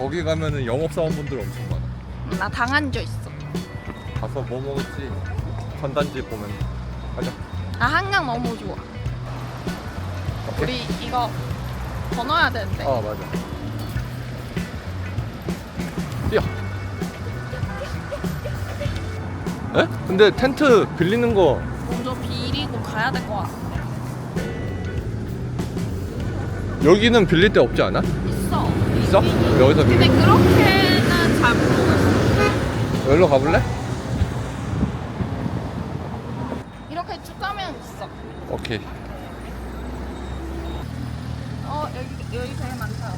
거기 가면은 영업사원분들 엄청 많아. 음, 나 당한 적 있어. 가서 뭐 먹을지 전단지 보면 가자. 나 한강 너무 좋아. 우리 이거 더 넣어야 되는데. 아 맞아. 뛰어. 에? 근데 텐트 빌리는 거 먼저 비리고 가야 될 것 같아. 여기는 빌릴 데 없지 않아? 있어. 있어? 여기서 근데 빌리. 그렇게는 잘 모르겠어. 여기로 가볼래? 이렇게 쭉 가면 있어. 오케이. 어 여기 여기 되게 많다.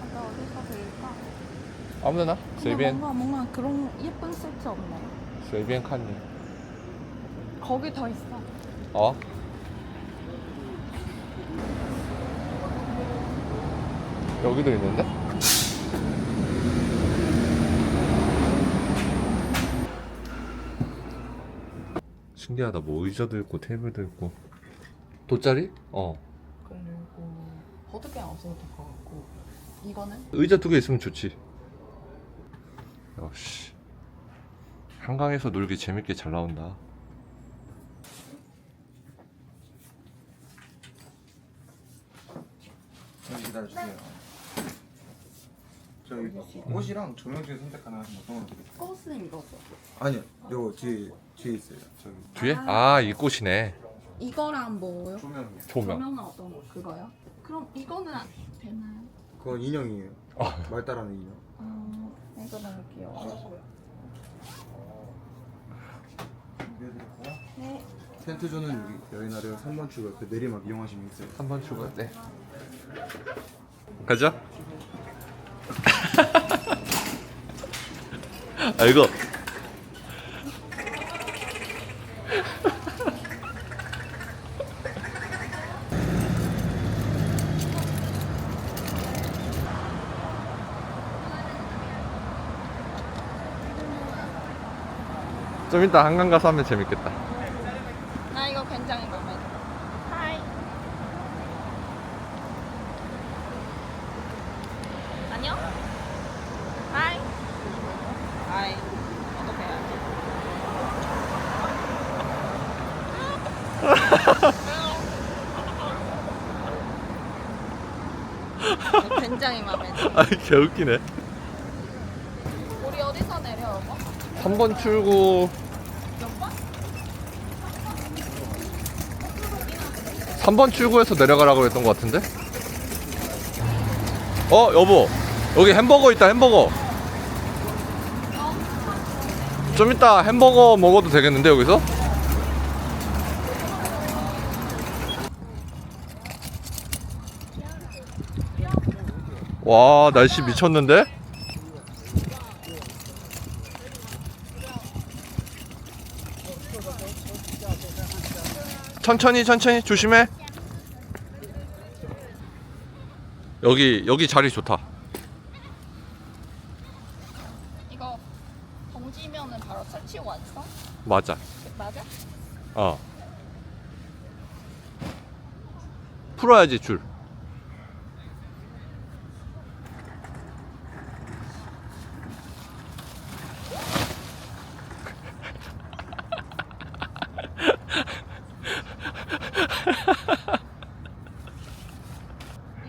아까 어디서 빌릴까? 아무데나. 근데随便 뭔가 뭔가 그런 예쁜 세트 없네. 随便看你. 거기 더 있어. 어? 여기도 있는데? 신기하다. 뭐 의자도 있고 테이블도 있고. 돗자리? 어. 그리고 버드게 없어도 될 것 같고 이거는 의자 두 개 있으면 좋지. 역시 한강에서 놀기 재밌게 잘 나온다. 잠시 기다려주세요. 저기 옷이랑 조명 중에 선택 가능하신 어떤 거 드릴까요? 꽃은 이거죠. 아니요, 요 뒤에 뒤에 있어요. 저기 뒤에? 아, 이 꽃이네. 이거랑 뭐요? 조명이요. 조명. 조명은 어떤 거? 그거요? 그럼 이거는 안 되나요? 그건 인형이에요. 아. 말 따라하는 인형. 어, 이거 너무 귀여워. 준비해드릴까요? 네. 텐트존은 여기 여인 아래 3번 출구 그 내리막 이용하시면 있어요. 3번 출구. 네. 가자. 아 이거 좀 이따 한강 가서 하면 재밌겠다. 나 이거 굉장히 마음에 들어. 하이. 안녕. 하이. 하이. 어떻게 해야지? 이거 굉장히 마음에 들어. 아 개웃기네. 우리 어디서 내려오고? 3번 출구 몇 번? 3번 출구에서 내려가라고 했던 것 같은데? 어 여보 여기 햄버거 있다 햄버거 좀 이따 햄버거 먹어도 되겠는데 여기서? 와 날씨 미쳤는데? 천천히 천천히 조심해 여기 여기 자리 좋다 이거 던지면은 바로 설치 완성? 맞아 맞아? 어 풀어야지 줄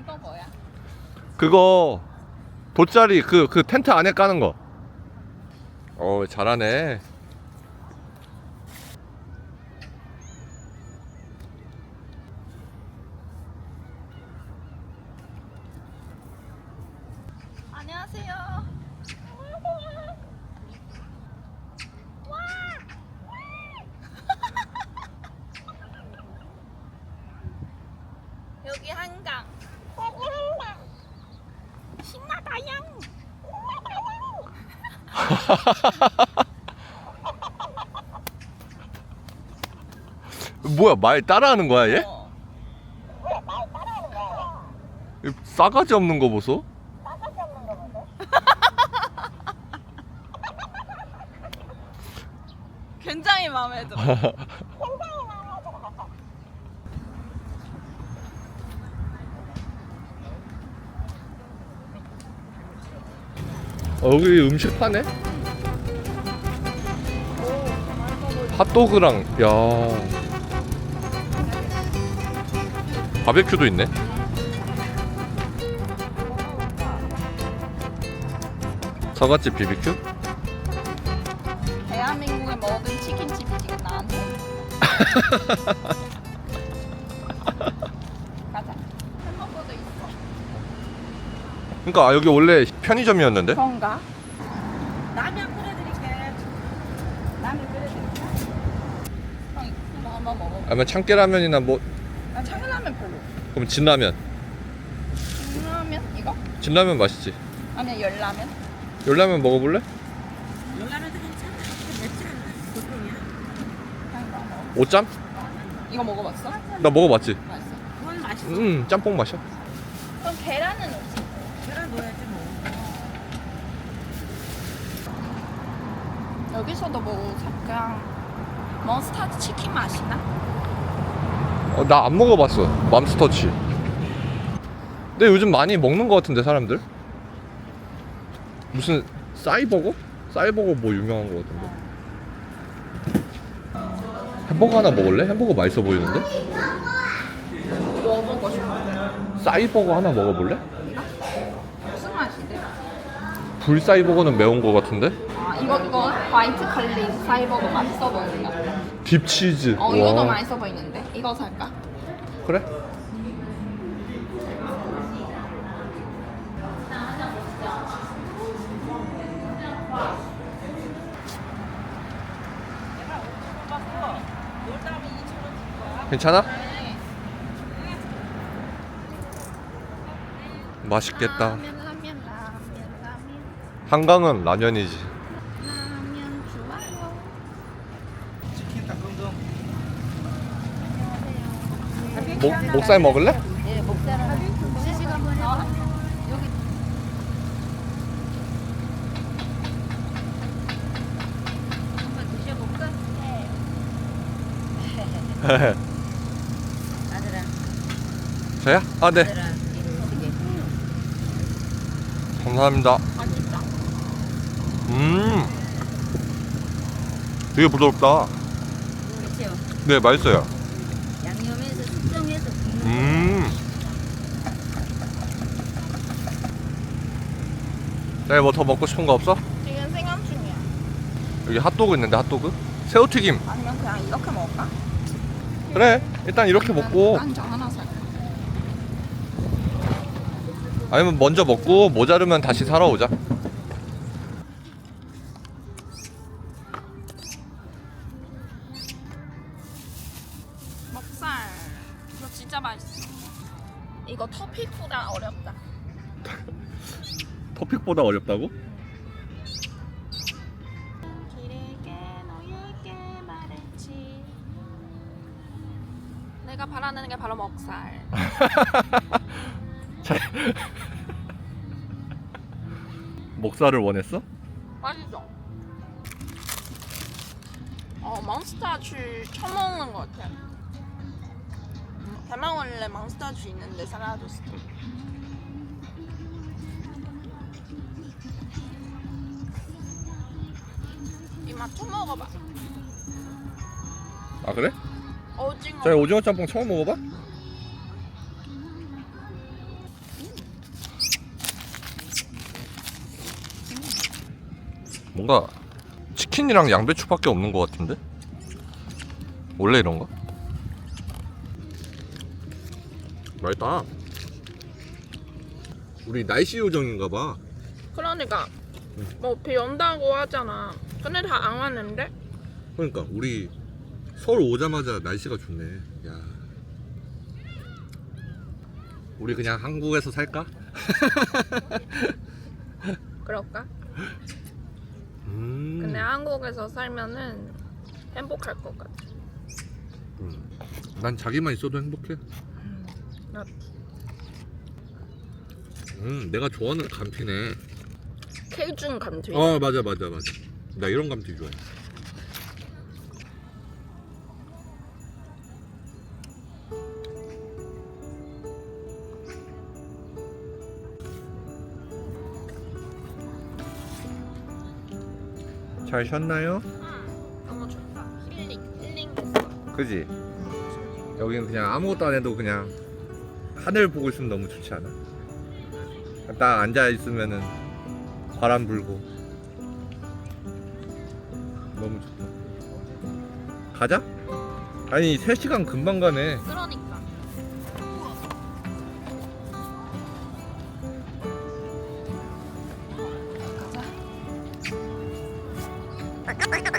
거 뭐야? 그거 돗자리 그 그 텐트 안에 까는 거. 어 잘하네. 뭐야 말 따라하는 거야 얘? 어. 말 따라하는 거야. 이 싸가지 없는 거 보소? 싸가지 없는 거 보소. 굉장히 마음에 들어. 굉장히 마음에 들어. 어, 여기 음식 파네? 핫도그랑 야 바베큐도 있네 저갓집 비비큐? 대한민국의 모든 치킨집이 지금 나한테. 가자. 햄버거도 있어. 그러니까 아, 여기 원래 편의점이었는데? 그런가? 라면 끓여드릴게. 라면 끓여드릴게. 형 이거 한번 먹어. 아니면 참깨라면이나 뭐나 차가라면 별로. 그럼 진라면 라면 이거? 진라면 맛있지 아니면 열라면? 열라면 먹어볼래? 열라면도 괜찮아. 맵지 않아. 보통이야. 그냥 이거 먹어. 오짬? 이거 먹어봤어? 나 먹어봤지 맛있어. 그건 맛있어. 음 짬뽕 맛이야 그럼 계란은 없어. 계란 넣어야지 뭐. 여기서도 뭐 그냥 몬스타드 치킨 맛이나? 어, 나 안 먹어봤어 맘스터치 근데 요즘 많이 먹는 거 같은데 사람들 무슨 싸이버거? 싸이버거 뭐 유명한 거 같은데 햄버거 하나 먹을래? 햄버거 맛있어 보이는데? 뭐 먹고 싶어? 싸이버거 하나 먹어볼래? 무슨 맛인데? 불싸이버거는 매운 거 같은데? 아 이거 이거 화이트 칼린 사이버거 맛있어 보인다. 딥치즈 어 이거도 맛있어 보이는데 이거 살까? 그래? 괜찮아? 맛있겠다 라면 라면 라면 라면 한강은 라면이지 라면 좋아요. 목, 목살 먹을래? 예 목살 시식 한번 해봐. 여기 한번 드셔볼까? 네. 아들아, 저야? 아 네 아들아, 이렇게. 감사합니다. 음 되게 부드럽다 그렇죠. 네 맛있어요 양념해서 숙성해서 굽는 거. 음. 네, 뭐 더 먹고 싶은 거 없어? 지금 생각 중이야. 여기 핫도그 있는데 핫도그? 새우튀김. 아니면 그냥 이렇게 먹을까? 그래. 일단 이렇게 먹고 깐장 하나 살까? 아니면 먼저 먹고 모자르면 다시 사러 오자. 이거 터픽보다 어렵다. 토픽보다 어렵다고? 길게 너에게 말했지. 내가 바라는 게 바로 먹살. 목살을 원했어? 맛있어. 어, 몬스타치 처음 먹는 것 같아. 음, 대만 원래 몬스타치 있는데 사라졌어. 이 맛 처음 먹어봐. 아 그래? 오징어. 저희 오징어 짬뽕 처음 먹어봐? 뭔가 치킨이랑 양배추밖에 없는 것 같은데? 원래 이런가? 맛있다. 우리 날씨 요정인가 봐. 그러니까 뭐비 온다고 하잖아. 근데 다 안 왔는데? 그러니까 우리 서울 오자마자 날씨가 좋네. 야. 우리 그냥 한국에서 살까? 그럴까? 음. 근데 한국에서 살면은 행복할 것 같아. 음. 난 자기만 있어도 행복해. 나 음, 내가 좋아하는 감튀네. 케이준 감튀. 어, 맞아, 맞아, 맞아. 나 이런 감튀 좋아해. 잘 쉬었나요? 응. 너무 좋다. 힐링. 힐링 됐어. 그지? 여기는 그냥 아무것도 안 해도 그냥 하늘 보고 있으면 너무 좋지 않아? 딱 앉아 있으면은 바람 불고 너무 좋다. 가자? 아니 3시간 금방 가네. 그러니까. 가자.